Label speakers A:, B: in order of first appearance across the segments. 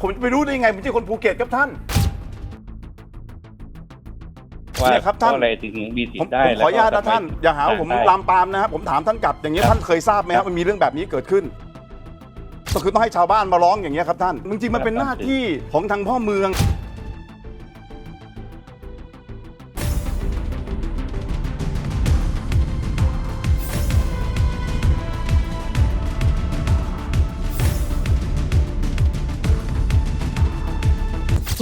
A: ผมจะไปรู้ได้ยังไงผมไม่ใช่คนภูเก็ตครับท่าน
B: ว่า
A: เนี่ยครับท่าน
B: เพราะอะไรถึงมีสิท
A: ผม
B: ธิ์ได้
A: ผมขออนุญาต
B: แล้ว
A: นะ
B: ก็
A: ท่าน อย่าหาว่าผม
B: ได้
A: ลามปามนะครับผมถามท่านกลับอย่างนี้ยท่านเคยทราบไหมครับมันมีเรื่องแบบนี้เกิดขึ้น ก็คือต้องให้ชาวบ้านมาร้องอย่างเงี้ยครับท่านจริงๆมันเป็นหน้าที่ของทางพ่อเมือง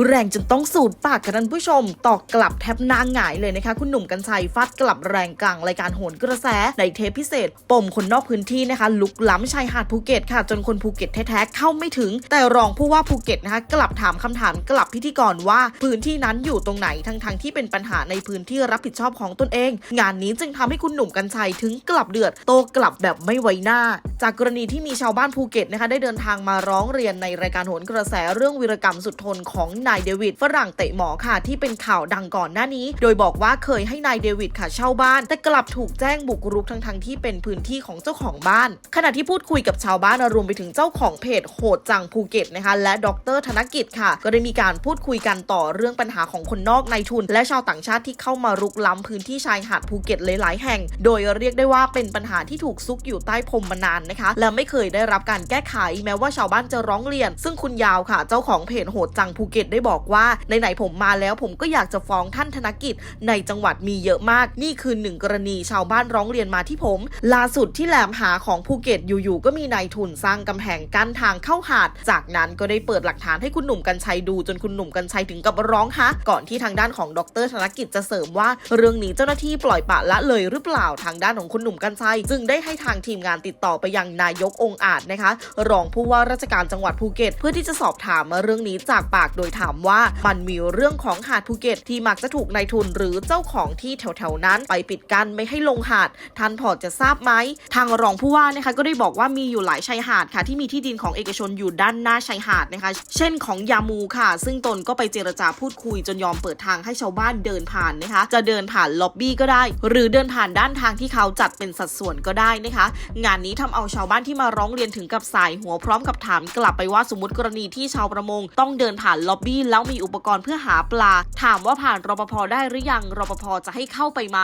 C: แรงจนต้องสูดปากค่ะท่านผู้ชม ตอกกลับแทบน้าหงายเลยนะคะ คุณหนุ่มกัญชัยฟาดกลับแรงกลางรายการโหนกระแส ในเทปพิเศษ ปมคนนอกพื้นที่นะคะ ลุกล้ำชายหาดภูเก็ตค่ะ จนคนภูเก็ตแท้ๆเข้าไม่ถึง แต่รองผู้ว่าภูเก็ตนะคะ กลับถามคำถามกลับพิธีกรว่า พื้นที่นั้นอยู่ตรงไหนทั้งๆที่เป็นปัญหาในพื้นที่รับผิดชอบของตนเอง งานนี้จึงทำให้คุณหนุ่มกัญชัยถึงกลับเดือดโตกลับแบบไม่ไว้หน้าจากกรณีที่มีชาวบ้านภูเก็ตนะคะได้เดินทางมาร้องเรียนในรายการโหนกระแสเรื่องวีรกรรมสุดทนของนายเดวิดฝรั่งเตะหมอค่ะที่เป็นข่าวดังก่อนหน้านี้ โดยบอกว่าเคยให้นายเดวิดค่ะเช่าบ้าน แต่กลับถูกแจ้งบุกรุกทั้งทงที่เป็นพื้นที่ของเจ้าของบ้าน ขณะที่พูดคุยกับชาวบ้านรวมไปถึงเจ้าของเพจโหดจังภูเก็ตนะคะและดรธนกิจค่ะ ก็ได้มีการพูดคุยกันต่อเรื่องปัญหาของคนนอกในทุน และชาวต่างชาติที่เข้ามารุกล้ำพื้นที่ชายหาดภูเก็ตหลายๆแห่ง โดยเรียกได้ว่าเป็นปัญหาที่ถูกซุกอยู่ใต้พรมมานานนะคะ และไม่เคยได้รับการแก้ไขแม้ว่าชาวบ้านจะร้องเรียน ซึ่งคุณยาวค่ะ เจ้าของเพจโหดจังภูเก็ตได้บอกว่าไหนๆผมมาแล้วผมก็อยากจะฟ้องท่านธนกิจ ในจังหวัดมีเยอะมาก นี่คือหนึ่งกรณีชาวบ้านร้องเรียนมาที่ผม ล่าสุดที่แหลมหาของภูเก็ตอยู่ๆก็มีนายทุนสร้างกำแพงกั้นทางเข้าหาด จากนั้นก็ได้เปิดหลักฐานให้คุณหนุ่มกัญชัยดูจนคุณหนุ่มกัญชัยถึงกับร้องฮะก่อนที่ทางด้านของดรธนกิจจะเสริมว่า เรื่องนี้เจ้าหน้าที่ปล่อยปะละเลยหรือเปล่าทางด้านของคุณหนุ่มกัญชัย จึงได้ให้ทางทีมงานติดต่อไปยังนายกองอาจนะคะ รองผู้ว่าราชการจังหวัดภูเก็ต เพื่อที่จะสอบถามเรื่องนี้จากปากโดยถามว่ามันมีเรื่องของหาดภูเก็ต ที่มักจะถูกนายทุนหรือเจ้าของที่แถวๆนั้น ไปปิดกั้นไม่ให้ลงหาดท่านพอจะทราบไหมทางรองผู้ว่านะคะก็ได้บอกว่ามีอยู่หลายชายหาดค่ะ ที่มีที่ดินของเอกชนอยู่ด้านหน้าชายหาดนะคะ เช่นของยามูค่ะ ซึ่งตนก็ไปเจรจาพูดคุยจนยอมเปิดทางให้ชาวบ้านเดินผ่านนะคะ จะเดินผ่านล็อบบี้ก็ได้ หรือเดินผ่านด้านทางที่เขาจัดเป็นสัดส่วนก็ได้นะคะ งานนี้ทำเอาชาวบ้านที่มาร้องเรียนถึงกับสายหัวพร้อมกับถามกลับไปว่าสมมติกรณีที่ชาวประมง ต้องเดินผ่านล็อบบี้แล้วมีอุปกรณ์เพื่อหาปลา ถามว่าผ่านรปภได้หรือยังรปภจะให้เข้าไปไหม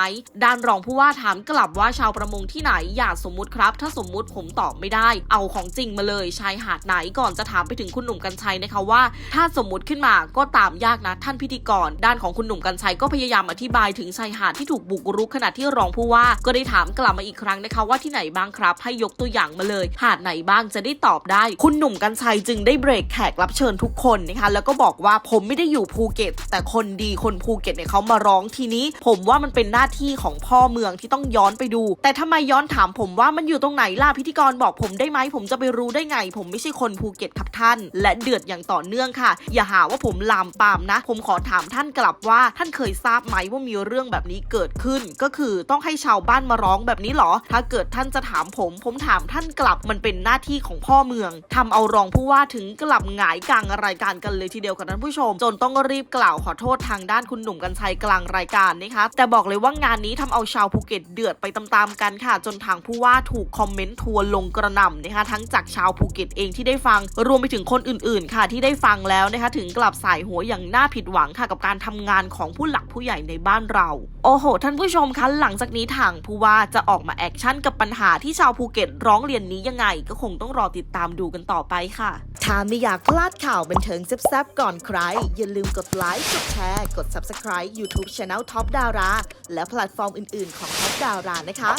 C: ด้านรองผู้ว่าถามกลับว่าชาวประมงที่ไหนอย่าสมมุติครับ ถ้าสมมุติผมตอบไม่ได้ เอาของจริงมาเลยชายหาดไหนก่อนจะถามไปถึงคุณหนุ่มกัญชัยนะคะว่า ถ้าสมมติขึ้นมาก็ตามยากนะท่านพิธีกร ด้านของคุณหนุ่มกัญชัยก็พยายามอธิบายถึงชายหาดที่ถูกบุกรุกขณะที่รองผู้ว่า ก็ได้ถามกลับมาอีกครั้งนะคะว่าที่ไหนบ้างครับ ให้ยกตัวอย่างมาเลย หาดไหนบ้างจะได้ตอบได้ คุณหนุ่มกัญชัยจึงได้เบรกแขกรับเชิญทุกคนนะคะ แล้วก็บอกว่าผมไม่ได้อยู่ภูเก็ต แต่คนดีคนภูเก็ตเนี่ยเขามาร้องทีนี้ ผมว่ามันเป็นหน้าที่ของพ่อเมืองที่ต้องย้อนไปดู แต่ทำไมย้อนถามผมว่ามันอยู่ตรงไหนล่ะพิธีกรบอกผมได้ไหมผมจะไปรู้ได้ไง ผมไม่ใช่คนภูเก็ตครับท่าน และเดือดอย่างต่อเนื่องค่ะ อย่าหาว่าผมลามปามนะ ผมขอถามท่านกลับว่าท่านเคยทราบไหมว่ามีเรื่องแบบนี้เกิดขึ้น ก็คือต้องให้ชาวบ้านมาร้องแบบนี้เหรอ ถ้าเกิดท่านจะถามผม ผมถามท่านกลับมันเป็นหน้าที่ของพ่อเมืองทำเอารองผู้ว่าถึงกลับหงายกลางรายการกันเลยทีเดียวค่ะท่านผู้ชม จนต้องรีบกล่าวขอโทษทางด้านคุณหนุ่มกัญชัยกลางรายการนะคะแต่บอกเลยว่างานนี้ทำเอาชาวภูเก็ตเดือดไปตามๆกันค่ะ จนทางผู้ว่าถูกคอมเมนต์ทัวร์ลงกระหน่ำนะคะทั้งจากชาวภูเก็ตเองที่ได้ฟัง รวมไปถึงคนอื่นๆ ค่ะที่ได้ฟังแล้วนะคะถึงกลับสายหัวอย่างน่าผิดหวังค่ะกับการทำงานของผู้หลักผู้ใหญ่ในบ้านเรา โอ้โห ท่านผู้ชมคะหลังจากนี้ทางผู้ว่าจะออกมาแอคชั่นกับปัญหาที่ชาวภูเก็ตรอ้องเรียนนี้ยังไงก็คงต้องรอติดตามดูกันต่อไปค่ะ ถ้าไม่อยากพลาดข่าวบันเทิงแซ่บๆก่อนใคร อย่าลืมกดไลค์ กดแชร์ กด Subscribe YouTube Channel Top Dara และแพลตฟอร์มอื่นๆของ Top Dara นะคะ